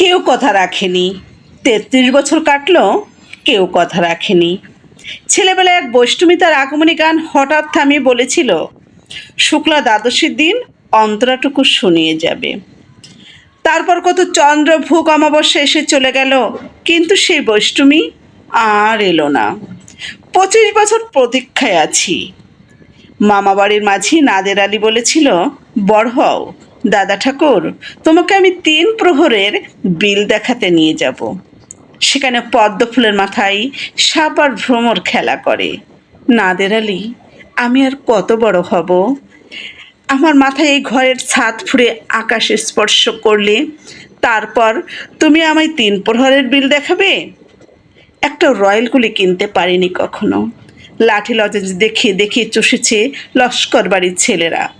কেউ কথা রাখেনি। তেত্রিশ বছর কাটলো, কেউ কথা রাখেনি। ছেলেবেলায় এক বৈষ্ণবী তার আগমনী গান হঠাৎ থামিয়ে বলেছিল, শুক্লা দ্বাদশীর দিন অন্তরাটুকু শুনিয়ে যাবে। তারপর কত চন্দ্রভোগ অমাবস্যা এসে চলে গেল, কিন্তু সেই বৈষ্ণবী আর এলো না। পঁচিশ বছর প্রতীক্ষায় আছি। মামাবাড়ির মাঝি নাদের আলী বলেছিল, বড় হও। দাদা ঠাকুর, তোমাকে আমি তিন প্রহরের বিল দেখাতে নিয়ে যাব। সেখানে পদ্ম ফুলের মাথায় সাপ আর ভ্রমর খেলা করে। নাদের আলী আমি আর কত বড় হব? আমার মাথায় এই ঘরের ছাদ ফুঁড়ে আকাশে স্পর্শ করলে তারপর তুমি আমায় তিন প্রহরের বিল দেখাবে? একটা রয়্যাল গুলি কিনতে পারিনি কখনো। লাঠি লজেন্স দেখিয়ে দেখিয়ে চষেছে লস্কর বাড়ির ছেলেরা।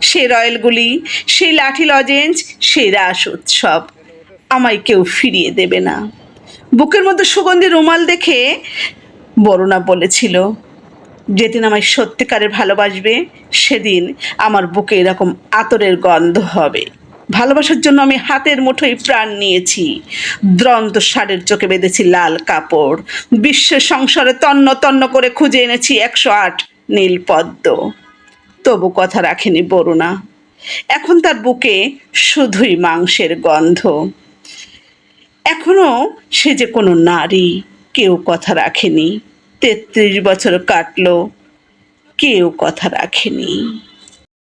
সে রয়্যালগুলি সেই লাঠি লজেন্স সেই রাস উৎসব। আমায় কেউ ফিরিয়ে দেবে না। বুকের মধ্যে সুগন্ধি রুমাল দেখে বরুণা বলেছিল, যেদিন আমায় সত্যিকারে ভালোবাসবে, সেদিন আমার বুকে এরকম আতরের গন্ধ হবে। ভালোবাসার জন্য আমি হাতের মুঠোয় প্রাণ নিয়েছি। দ্রন্ত সারের চোখে বেঁধেছি লাল কাপড়। বিশ্বের সংসারে তন্ন তন্ন করে খুঁজে এনেছি একশো আট নীল পদ্ম তবু কথা রাখেনি বরুণা। এখন তার বুকে শুধুই মাংসের গন্ধ। এখনও সে যে কোনো নারী, কেউ কথা রাখেনি। তেত্রিশ বছর কাটলো, কেউ কথা রাখেনি।